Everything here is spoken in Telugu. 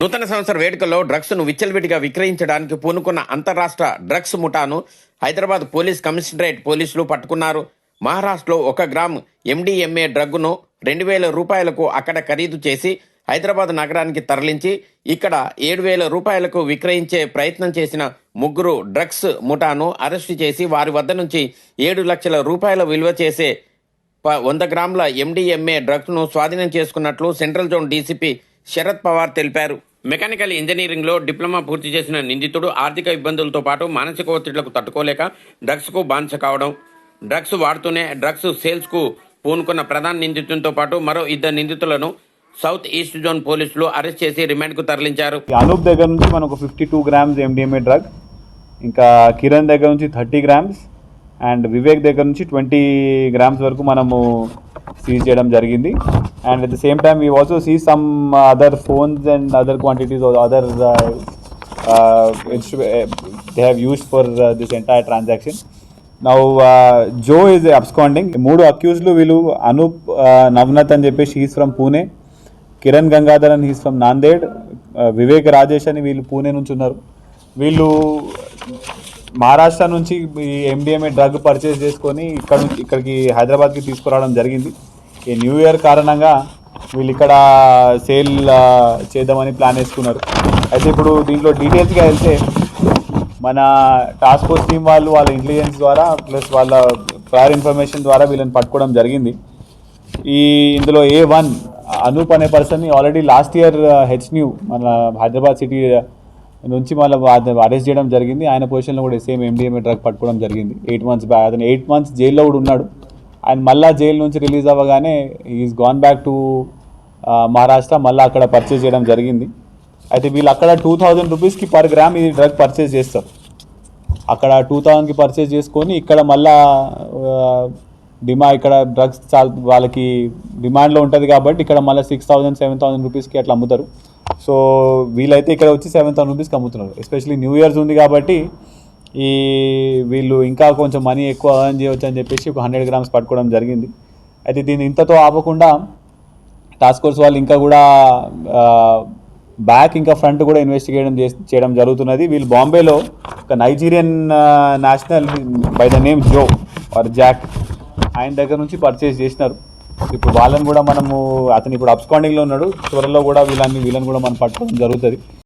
నూతన సంవత్సర వేడుకల్లో డ్రగ్స్ను విచ్చలవిడిగా విక్రయించడానికి పూనుకున్న అంతరాష్ట్ర డ్రగ్స్ ముఠాను హైదరాబాద్ పోలీస్ కమిషనరేట్ పోలీసులు పట్టుకున్నారు. మహారాష్ట్రలో ఒక గ్రామ్ ఎండిఎంఏ డ్రగ్ను రెండు వేల రూపాయలకు అక్కడ ఖరీదు చేసి హైదరాబాద్ నగరానికి తరలించి ఇక్కడ ఏడు వేల రూపాయలకు విక్రయించే ప్రయత్నం చేసిన ముగ్గురు డ్రగ్స్ ముఠాను అరెస్టు చేసి వారి వద్ద నుంచి ఏడు లక్షల రూపాయల విలువ చేసే ప- వంద గ్రాముల ఎండిఎంఏ డ్రగ్స్ను స్వాధీనం చేసుకున్నట్లు central zone DCP Sharad Pawar తెలిపారు. మెకానికల్ ఇంజనీరింగ్లో డిప్లొమా పూర్తి చేసిన నిందితుడు ఆర్థిక ఇబ్బందులతో పాటు మానసిక ఒత్తిళ్ళకు తట్టుకోలేక డ్రగ్స్కు బాన్స బానిస కావడం డ్రగ్స్ వాడుతూనే డ్రగ్స్ సేల్స్కు పూనుకున్న ప్రధాన నిందితునితో పాటు మరో ఇద్దరు నిందితులను సౌత్ ఈస్ట్ జోన్ పోలీసులు అరెస్ట్ చేసి రిమాండ్కు తరలించారు. ఈ అనూప్ దగ్గర నుంచి మనకు fifty two grams MDMA drug ఇంకా కిరణ్ దగ్గర నుంచి థర్టీ గ్రామ్స్ అండ్ వివేక్ దగ్గర నుంచి ట్వంటీ గ్రామ్స్ వరకు మనము సీజ్ చేయడం జరిగింది. And at the same time we also see some other phones and other quantities other they have used for this entire transaction now Joe is absconding మూడు అక్యూజ్లు వీళ్ళు. అనూప్ నవ్నత్ అని చెప్పేసి హీస్ ఫ్రమ్ పూణే కిరణ్ గంగాధర్ అని హీస్ ఫ్రమ్ నాందేడ్ వివేక్ రాజేష్ అని వీళ్ళు పూణే నుంచి ఉన్నారు. వీళ్ళు మహారాష్ట్ర నుంచి ఈ ఎండిఎంఏ డ్రగ్ పర్చేస్ చేసుకొని ఇక్కడ నుంచి ఇక్కడికి హైదరాబాద్కి తీసుకురావడం జరిగింది. ఈ న్యూ ఇయర్ కారణంగా వీళ్ళు ఇక్కడ సేల్ చేద్దామని ప్లాన్ వేసుకున్నారు. అయితే ఇప్పుడు దీంట్లో డీటెయిల్స్గా వెళ్తే మన టాస్క్ ఫోర్స్ టీం వాళ్ళు వాళ్ళ ఇంటెలిజెన్స్ ద్వారా ప్లస్ వాళ్ళ ప్రయర్ ఇన్ఫర్మేషన్ ద్వారా వీళ్ళని పట్టుకోవడం జరిగింది. ఈ ఇందులో ఏ వన్ అనూప్ అనే పర్సన్ని ఆల్రెడీ లాస్ట్ ఇయర్ హెచ్ న్యూ మన హైదరాబాద్ సిటీ నుంచి మళ్ళీ అరెస్ట్ చేయడం జరిగింది. ఆయన పొజిషన్లో కూడా సేమ్ ఎండిఎంఏ డ్రగ్ పట్టుకోవడం జరిగింది. ఎయిట్ మంత్స్ బ్యాక్ అతను ఎయిట్ మంత్స్ జైల్లో కూడా ఉన్నాడు. ఆయన మళ్ళా జైలు నుంచి రిలీజ్ అవ్వగానే is gone back to Maharashtra మళ్ళీ అక్కడ పర్చేజ్ చేయడం జరిగింది. అయితే వీళ్ళు అక్కడ టూ థౌజండ్ రూపీస్కి పర్ గ్రామ్ ఈ డ్రగ్ పర్చేజ్ చేస్తారు. అక్కడ టూ థౌజండ్కి పర్చేజ్ చేసుకొని ఇక్కడ మళ్ళా డిమా ఇక్కడ డ్రగ్స్ చాలా వాళ్ళకి డిమాండ్లో ఉంటుంది కాబట్టి ఇక్కడ మళ్ళీ సిక్స్ థౌసండ్ సెవెన్ థౌసండ్ రూపీస్కి అట్లా అమ్ముతారు. సో వీళ్ళైతే ఇక్కడ వచ్చి సెవెన్ థౌసండ్ రూపీస్కి అమ్ముతున్నారు. ఎస్పెషల్లీ న్యూ ఇయర్స్ ఉంది కాబట్టి ఈ వీళ్ళు ఇంకా కొంచెం మనీ ఎక్కువ అర్న్ చేయవచ్చు అని చెప్పేసి ఒక హండ్రెడ్ గ్రామ్స్ పట్టుకోవడం జరిగింది. అయితే దీన్ని ఇంతతో ఆపకుండా టాస్క్ ఫోర్స్ వాళ్ళు ఇంకా కూడా బ్యాక్ ఇంకా ఫ్రంట్ కూడా ఇన్వెస్టిగేషన్ చేయడం జరుగుతున్నది. వీళ్ళు బాంబేలో ఒక Nigerian national by the name Joe or Jack ఆయన దగ్గర నుంచి పర్చేస్ చేసినారు. ఇప్పుడు వాళ్ళని కూడా మనము అతను ఇప్పుడు అబ్స్కాండింగ్లో ఉన్నాడు. త్వరలో కూడా వీళ్ళని వీళ్ళని కూడా మనం పట్టుకోవడం జరుగుతుంది.